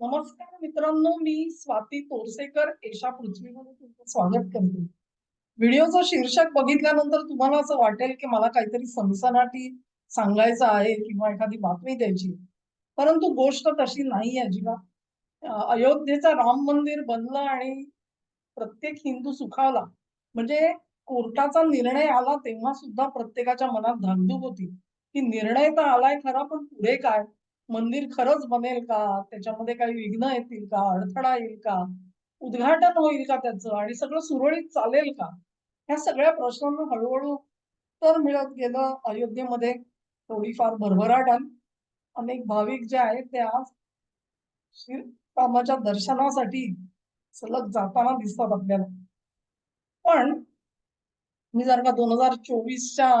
नमस्कार मित्रांनो मी स्वाती तोरसेकर एशा पृथ्वीमध्ये तुमचं स्वागत करते. व्हिडिओचं शीर्षक बघितल्यानंतर तुम्हाला असं वाटेल की मला काहीतरी सनसनाटी सांगायचं आहे किंवा एखादी बातमी द्यायची परंतु गोष्ट तशी नाही अजिबात. अयोध्येचा राम मंदिर बनलं आणि प्रत्येक हिंदू सुखावला. म्हणजे कोर्टाचा निर्णय आला तेव्हा सुद्धा प्रत्येकाच्या मनात धाकधूक होती. की निर्णय तर आलाय खरा पण पुढे काय? मंदिर खरंच बनेल का? त्याच्यामध्ये काही विघ्न येतील का? अडथळा येईल का? उद्घाटन होईल का त्याचं? आणि सगळं सुरळीत चालेल का? ह्या सगळ्या प्रश्नांना हळूहळू उत्तर मिळत गेलं. अयोध्येमध्ये थोडीफार भरभराट आली. अनेक भाविक जे आहेत ते आज श्रीरामाच्या दर्शनासाठी सलग जाताना दिसतात आपल्याला. पण मी जर का दोन हजार चोवीसच्या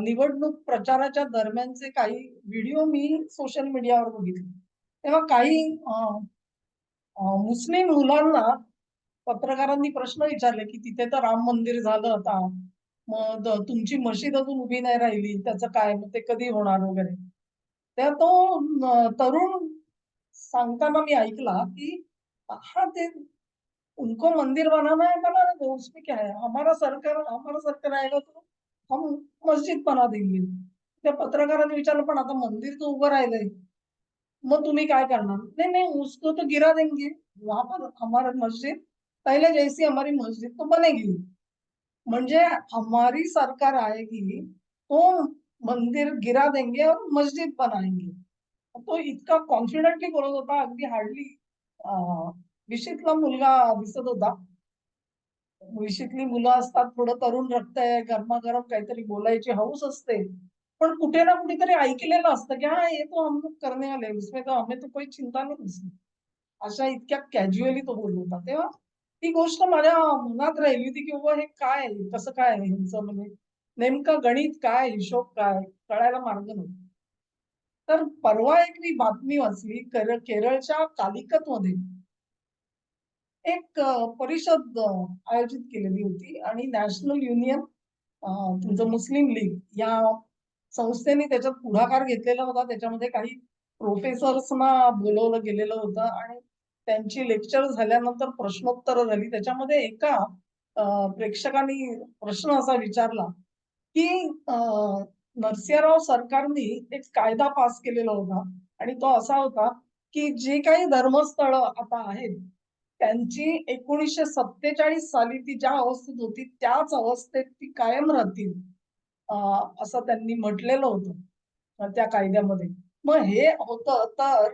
निवडणूक प्रचाराच्या दरम्यानचे काही व्हिडिओ मी सोशल मीडियावर बघितले. तेव्हा काही मुस्लिम मुलांना पत्रकारांनी प्रश्न विचारले की तिथे तर राम मंदिर झालं आता. मग तुमची मशीद अजून उभी नाही राहिली त्याचं काय? मग ते कधी होणार वगैरे? त्या तो तरुण सांगताना मी ऐकला की हा ते उनको मंदिर बनाना है बनाने उसमें क्या है? हमारा सरकार हमारा सरकार आएगा तो हम मस्जिद बना देंगे त्या पत्रकाराने विचारलं पण आता मंदिर तर उभं राहिलंय. मग तुम्ही काय करणार? नाही नाही उसको तो गिरा देंगे. वहां पर हमारा मस्जिद पहले जैसी हमारी मस्जिद तो बनेगी. म्हणजे हमारी सरकार आएगी तो मंदिर गिरा देंगे और मस्जिद बनाएंगे. तो इतका कॉन्फिडंटली बोलत होता. अगदी हार्डली विशीतला मुलगा दिसत होता. विशीतली मुलं असतात थोडं तरुण रक्त आहे गरमागरम काहीतरी बोलायची हौस असते. पण कुठे ना कुठेतरी ऐकलेलं असतं की हा हे तो हम करणे करने वाले उसमें तो हमें तो कोई चिंता नाही दिसली अशा इतक्या कॅज्युअली तो बोलत होता. तेव्हा ती गोष्ट माझ्या मनात राहिली होती की बाबा हे काय आहे? कसं काय आहे ह्यांचं? म्हणजे नेमकं गणित काय? हिशोब काय? कळायला मार्ग नव्हता तर परवा एक मी बातमी वाचली केरळच्या कालिकत मध्ये एक परिषद आयोजित केलेली होती आणि नॅशनल युनियन तुमचं मुस्लिम लीग या संस्थेने त्याच्यात पुढाकार घेतलेला होता. त्याच्यामध्ये काही प्रोफेसर्सना बोलवलं गेलेलं होतं आणि त्यांची लेक्चर झाल्यानंतर प्रश्नोत्तर झाली. त्याच्यामध्ये एका प्रेक्षकांनी प्रश्न असा विचारला की नरसिंहराव सरकारने एक कायदा पास केलेला होता आणि तो असा होता की जे काही धर्मस्थळ आता आहेत त्यांची एकोणीसशे सत्तेचाळीस साली ती ज्या अवस्थेत होती त्याच अवस्थेत ती कायम राहतील असं त्यांनी म्हटलेलं होतं त्या कायद्यामध्ये. मग हे होतं तर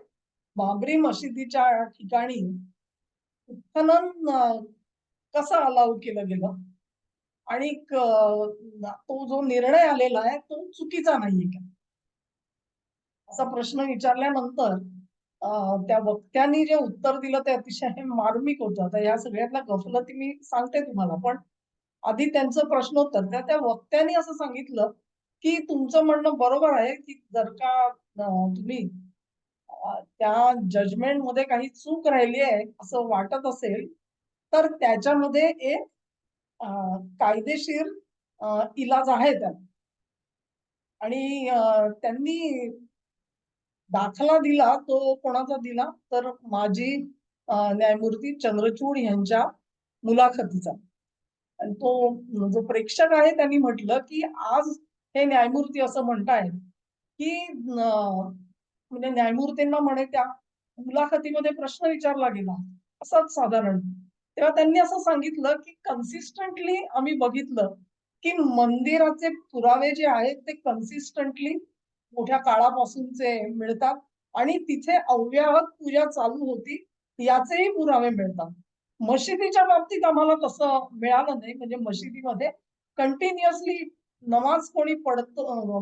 बाबरी मशिदीच्या ठिकाणी उत्खनन कसं अलाव केलं गेलं? आणि तो जो निर्णय आलेला आहे तो चुकीचा नाहीये का? असा प्रश्न विचारल्यानंतर त्या वक्त्यांनी जे उत्तर दिलं ते अतिशय मार्मिक होतं. आता या सगळ्यातल्या गफलती मी सांगते तुम्हाला. पण आधी त्यांचं प्रश्नोत्तर. त्या त्या वक्त्यांनी असं सांगितलं की तुमचं म्हणणं बरोबर आहे की जर का तुम्ही त्या जजमेंटमध्ये काही चूक राहिली आहे असं वाटत असेल तर त्याच्यामध्ये एक कायदेशीर इलाज आहे त्याला आणि त्यांनी दाखला दिला तो कोणाचा दिला? तर माजी न्यायमूर्ती चंद्रचूड यांच्या मुलाखतीचा. आणि तो जो प्रेक्षक आहे त्यांनी म्हटलं की आज हे न्यायमूर्ती असं म्हणतायत की म्हणजे न्यायमूर्तींना म्हणे त्या मुलाखतीमध्ये प्रश्न विचारला गेला. असाच साधारण. तेव्हा त्यांनी असं सांगितलं की कन्सिस्टंटली आम्ही बघितलं की मंदिराचे पुरावे जे आहेत ते कन्सिस्टंटली मोठ्या काळापासूनचे मिळतात. आणि तिथे अव्याहत पूजा चालू होती याचेही पुरावे मिळतात. मशिदीच्या बाबतीत आम्हाला तसं मिळालं नाही. म्हणजे मशिदीमध्ये कंटिन्युअसली नमाज कोणी पडत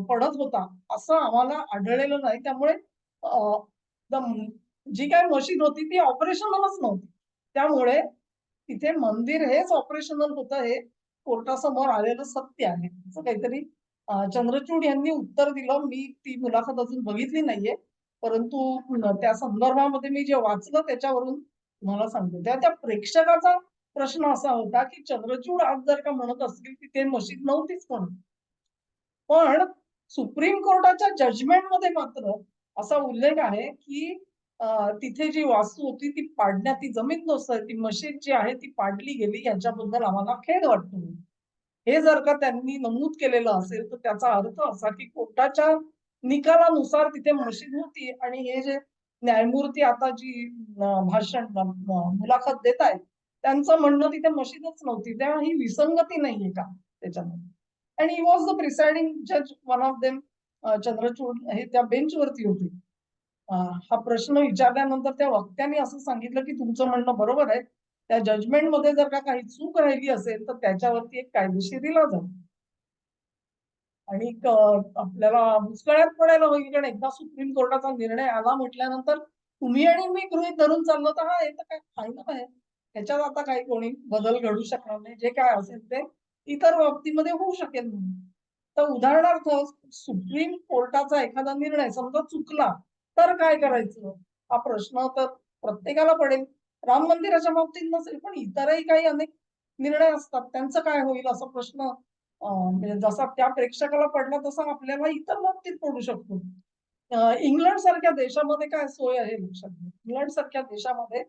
पडत होता असं आम्हाला आढळलेलं नाही. त्यामुळे जी काय मशीद होती ती ऑपरेशनलच नव्हती. त्यामुळे तिथे मंदिर हेच ऑपरेशनल होतं हे कोर्टासमोर आलेलं सत्य आहे. असं काहीतरी चंद्रचूड यांनी उत्तर दिलं. मी ती मुलाखत अजून बघितली नाहीये. परंतु त्या संदर्भामध्ये मी जे वाचलं त्याच्यावरून तुम्हाला सांगतो. त्या त्या प्रेक्षकाचा प्रश्न असा होता की चंद्रचूड आज जर का म्हणत असतील की ते मशीद नव्हतीच म्हणून पण सुप्रीम कोर्टाच्या जजमेंटमध्ये मात्र असा उल्लेख आहे की तिथे जी वास्तू होती ती पाडण्यात ती जमीन नसतं ती मशीद जी आहे ती पाडली गेली. याच्याबद्दल आम्हाला खेद वाटतो. हे जर का त्यांनी नमूद केलेलं असेल तर त्याचा अर्थ असा की कोर्टाच्या निकालानुसार तिथे मशीद होती आणि हे जे न्यायमूर्ती आता जी भाषण मुलाखत देत आहेत त्यांचं म्हणणं तिथे मशीदच नव्हती. त्या ही विसंगती नाहीये का त्याच्यामध्ये? आणि ही वॉज द प्रिसाइडिंग जज वन ऑफ देम चंद्रचूड हे त्या बेंचवरती होते. हा प्रश्न विचारल्यानंतर त्या वक्त्याने असं सांगितलं की तुमचं म्हणणं बरोबर आहे त्या जजमेंटमध्ये जर का काही चूक राहिली असेल तर त्याच्यावरती एक कायदेशीर दिला जातो आणि आपल्याला मुस्कळ्यात पडायला होईल कारण एकदा सुप्रीम कोर्टाचा निर्णय आला म्हटल्यानंतर तुम्ही आणि मी गृहित धरून चाललो तर हा हे तर काय फायनल आहे. त्याच्यात आता काही कोणी बदल घडू शकणार नाही. जे काय असेल ते इतर बाबतीमध्ये होऊ शकेल म्हणून. तर उदाहरणार्थ सुप्रीम कोर्टाचा एखादा निर्णय समजा चुकला तर काय करायचं? हा प्रश्न तर प्रत्येकाला पडेल. राम मंदिराच्या बाबतीत नसेल पण इतरही काही अनेक निर्णय असतात. त्यांचं काय होईल असा प्रश्न म्हणजे जसा त्या प्रेक्षकाला पडला तसा आपल्याला इतर बाबतीत पडू शकतो. इंग्लंड सारख्या देशामध्ये काय सोय आहे लक्षात घ्या. इंग्लंड सारख्या देशामध्ये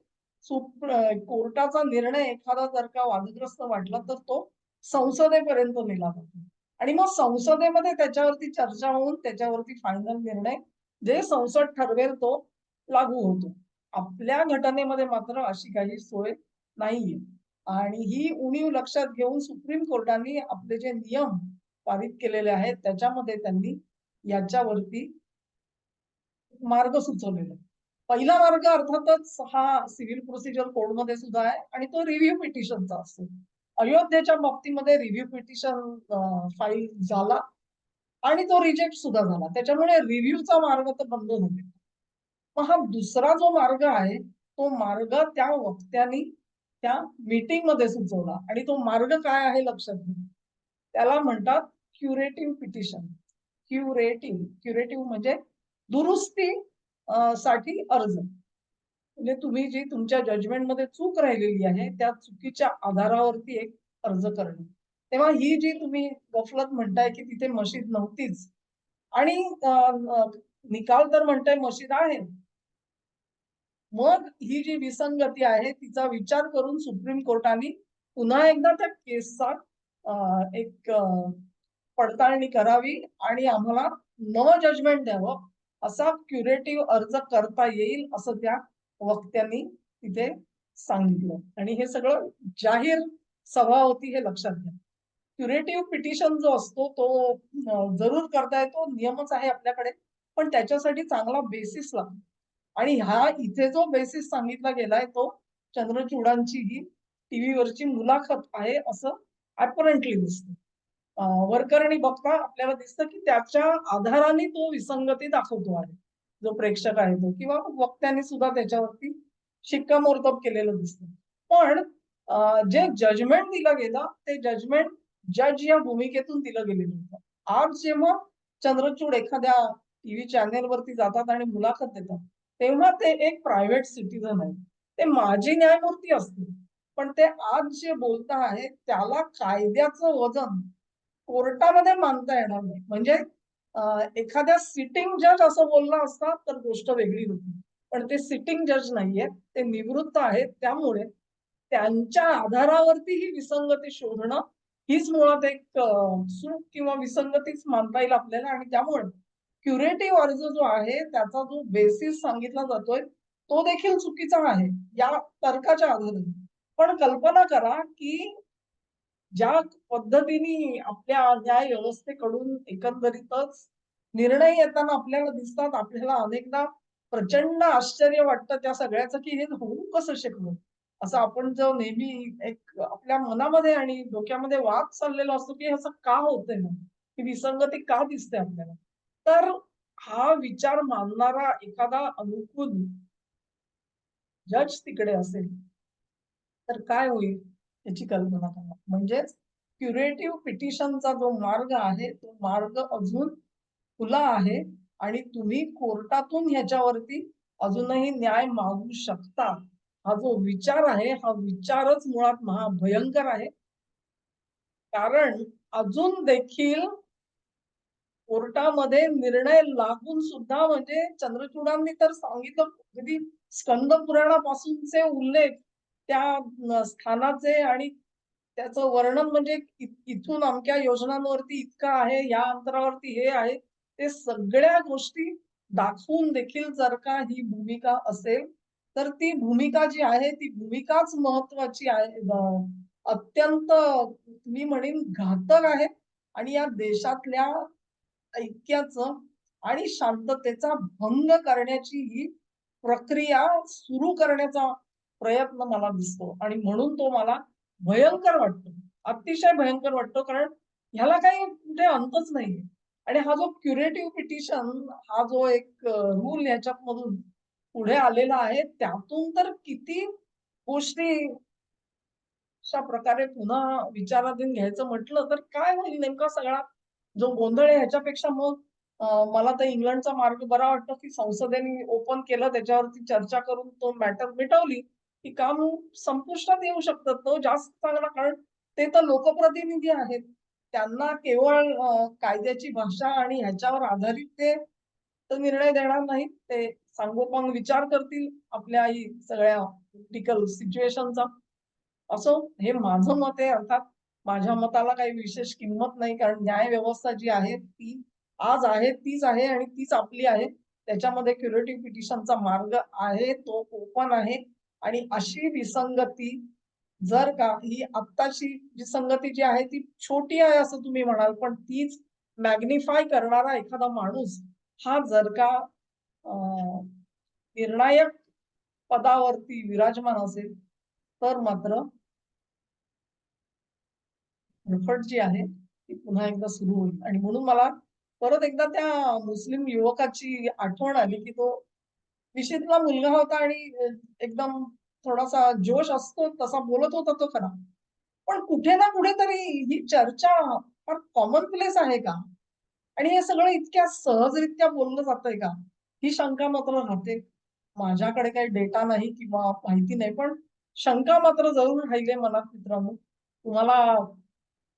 कोर्टाचा निर्णय एखादा जर का वादग्रस्त वाटला तर तो संसदेपर्यंत नेला जातो. आणि मग संसदेमध्ये त्याच्यावरती चर्चा होऊन त्याच्यावरती फायनल निर्णय जे संसद ठरवेल तो लागू होतो. आपल्या घटनेमध्ये मात्र अशी काही सोय नाहीये. आणि ही उणीव लक्षात घेऊन सुप्रीम कोर्टाने आपले जे नियम पारित केलेले आहेत त्याच्यामध्ये त्यांनी याच्यावरती मार्ग सुचवलेला पहिला मार्ग अर्थातच हा सिव्हिल प्रोसिजर कोडमध्ये सुद्धा आहे आणि तो रिव्ह्यू पिटिशनचा असतो. अयोध्येच्या बाबतीमध्ये रिव्ह्यू पिटिशन फाईल झाला आणि तो रिजेक्ट सुद्धा झाला. त्याच्यामुळे रिव्ह्यूचा मार्ग तर बंद झाला. मग हा दुसरा जो मार्ग आहे तो मार्ग त्या वक्त्यांनी त्या मीटिंगमध्ये सुचवला. आणि तो मार्ग काय आहे लक्षात घ्या. त्याला म्हणतात क्युरेटिव्ह पिटिशन क्युरेटिव्ह क्युरेटिव्ह म्हणजे दुरुस्ती साठी अर्ज. म्हणजे तुम्ही जी तुमच्या जजमेंटमध्ये चूक राहिलेली आहे त्या चुकीच्या आधारावरती एक अर्ज करणे. तेव्हा ही जी तुम्ही गफलत म्हणताय की तिथे मशीद नव्हतीच. आणि निकाल तर म्हणताय मशीद आहे. मग ही जी विसंगती आहे तिचा विचार करून सुप्रीम कोर्टाने पुन्हा एकदा त्या केसचा एक पडताळणी करावी आणि आम्हाला न जजमेंट द्यावं असा क्युरेटिव्ह अर्ज करता येईल असं त्या वक्त्यांनी तिथे सांगितलं. आणि हे सगळं जाहीर सभा होती हे लक्षात घ्या. क्युरेटिव्ह पिटिशन जो असतो तो जरूर करता येतो नियमच आहे आपल्याकडे पण त्याच्यासाठी चांगला बेसिस लागतो. आणि हा इथे जो बेसिस सांगितला गेलाय तो चंद्रचूडांची ही टीव्हीवरची मुलाखत आहे असं अपरंटली दिसतं. अं, वरकरणी बघता आपल्याला दिसतं की त्याच्या आधाराने तो विसंगती दाखवतो आहे. जो प्रेक्षक आहे तो किंवा वक्त्यांनी सुद्धा त्याच्यावरती शिक्कामोर्तब केलेलं दिसतं. पण जे जजमेंट दिलं गेलं ते जजमेंट जज या भूमिकेतून दिलं गेलेलं होतं. आज जेव्हा चंद्रचूड एखाद्या टीव्ही चॅनेलवरती जातात आणि मुलाखत देतात तेव्हा ते एक प्रायव्हेट सिटीजन आहे ते माजी न्यायमूर्ती असतील पण ते आज जे बोलता आहे त्याला कायद्याचं वजन कोर्टामध्ये मानता येणार नाही. म्हणजे एखाद्या सिटिंग जज असं बोलला असता तर गोष्ट वेगळी होती. पण ते सिटिंग जज नाहीये ते निवृत्त आहेत. त्यामुळे त्यांच्या आधारावरती ही विसंगती शोधणं हीच मुळात एक सुख चूक किंवा विसंगतीच मानता येईल आपल्याला. आणि त्यामुळे क्युरेटिव्ह अर्ज जो आहे त्याचा जो बेसिस सांगितला जातोय तो देखील चुकीचा आहे. या तर्काच्या आधारे. पण कल्पना करा की ज्या पद्धतीने आपल्या न्याय व्यवस्थेकडून एकंदरीतच निर्णय येताना आपल्याला दिसतात आपल्याला अनेकदा प्रचंड आश्चर्य वाटतं त्या सगळ्याचं की हे होऊ कसं शकलो? असं आपण जो नेहमी एक आपल्या मनामध्ये आणि डोक्यामध्ये वाद चाललेला असतो की असं का होतंय? ना ही विसंगती का दिसते आपल्याला? तर हा विचार मानणारा एखादा अनुकूल जज तिकडे असेल तर काय होईल याची कल्पना करा. म्हणजेच क्युरेटिव्ह पिटिशनचा जो मार्ग आहे तो मार्ग अजून खुला आहे आणि तुम्ही कोर्टातून ह्याच्यावरती अजूनही न्याय मागू शकता. हा जो विचार आहे हा विचारच मुळात महाभयंकर आहे. कारण अजून देखील कोर्टामध्ये निर्णय लागून सुद्धा म्हणजे चंद्रचूडांनी तर सांगितलं अगदी स्कंद पुराणापासूनचे उल्लेख त्या स्थानाचे आणि त्याचं वर्णन म्हणजे इथून अमक्या योजनांवरती इतकं आहे या अंतरावरती हे आहे ते सगळ्या गोष्टी दाखवून देखील जर का ही भूमिका असेल तर ती भूमिका जी आहे ती भूमिकाच महत्वाची आहे अत्यंत मी म्हणेन घातक आहे. आणि या देशातल्या ऐक्याचं आणि शांततेचा भंग करण्याची ही प्रक्रिया सुरू करण्याचा प्रयत्न मला दिसतो. आणि म्हणून तो मला भयंकर वाटतो. अतिशय भयंकर वाटतो कारण ह्याला काही कुठे अंतच नाहीये. आणि हा जो क्युरेटिव्ह पिटिशन हा जो एक रूल ह्याच्यात मधून पुढे आलेला आहे त्यातून तर किती गोष्टी अशा प्रकारे पुन्हा विचाराधीन घ्यायचं म्हटलं तर काय होईल नेमका सगळा? जो गोंधळ आहे ह्याच्यापेक्षा मग मला तर इंग्लंडचा मार्ग बरा वाटतो की संसदेने ओपन केलं त्याच्यावरती चर्चा करून तो मॅटर मिटवली की काम संपुष्टात येऊ शकतात. तो जास्त चांगला कारण ते तर लोकप्रतिनिधी आहेत. त्यांना केवळ कायद्याची भाषा आणि ह्याच्यावर आधारित ते तर निर्णय देणार नाहीत. ते सांगोपांग विचार करतील आपल्या सगळ्या क्रिटिकल सिच्युएशनचा असो हे माझं मत आहे अर्थात माझ्या मताला काही विशेष किंमत नाही कारण न्याय व्यवस्था जी आहे ती आज आहे तीच आहे आणि तीच आपली आहे. त्याच्यामध्ये क्युरेटिव्ह पिटिशनचा मार्ग आहे तो ओपन आहे. आणि अशी विसंगती जर का ही आत्ताची विसंगती जी आहे ती छोटी आहे असं तुम्ही म्हणाल पण तीच मॅग्निफाय करणारा एखादा माणूस हा जर का निर्णायक पदावरती विराजमान असेल तर मात्र धडपड जी आहे ती पुन्हा एकदा सुरू होईल. आणि म्हणून मला परत एकदा त्या मुस्लिम युवकाची आठवण आली की तो विशीतला मुलगा होता आणि एकदम थोडासा जोश असतो तसा बोलत होता तो खरा. पण कुठे ना कुठेतरी ही चर्चा फार कॉमन प्लेस आहे का? आणि हे सगळं इतक्या सहजरित्या बोललं जातंय का? ही शंका मात्र राहते. माझ्याकडे काही डेटा नाही किंवा माहिती नाही पण शंका मात्र जरूर राहिले मनात मित्रांनो. तुम्हाला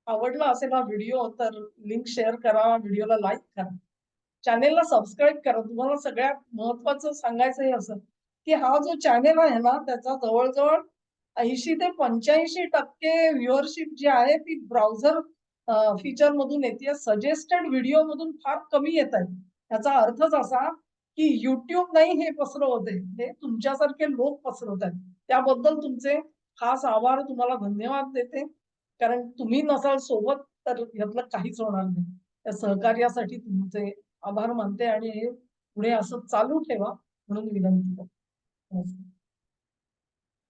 आवडला असेल हा व्हिडिओ तर लिंक शेअर करा व्हिडिओला लाईक करा. चॅनेलला सबस्क्राईब करा. तुम्हाला सगळ्यात महत्वाचं सांगायचं हे असं की हा जो चॅनेल आहे ना त्याचा जवळजवळ ऐंशी ते पंच्याऐंशी टक्के व्ह्युअरशिप जी आहे ती ब्राउझर फीचर मधून येते. सजेस्टेड व्हिडिओ मधून फार कमी येत आहे याचा अर्थच असा की युट्यूब नाही हे पसरवते हे तुमच्यासारखे लोक पसरवत आहेत. त्याबद्दल तुमचे खास आभार. तुम्हाला धन्यवाद देते. कारण तुम्ही नसाल सोबत तर यातलं काहीच होणार नाही. त्या सहकार्यासाठी तुमचे आभार मानते आणि पुढे असं चालू ठेवा म्हणून विनंती करते. नमस्कार.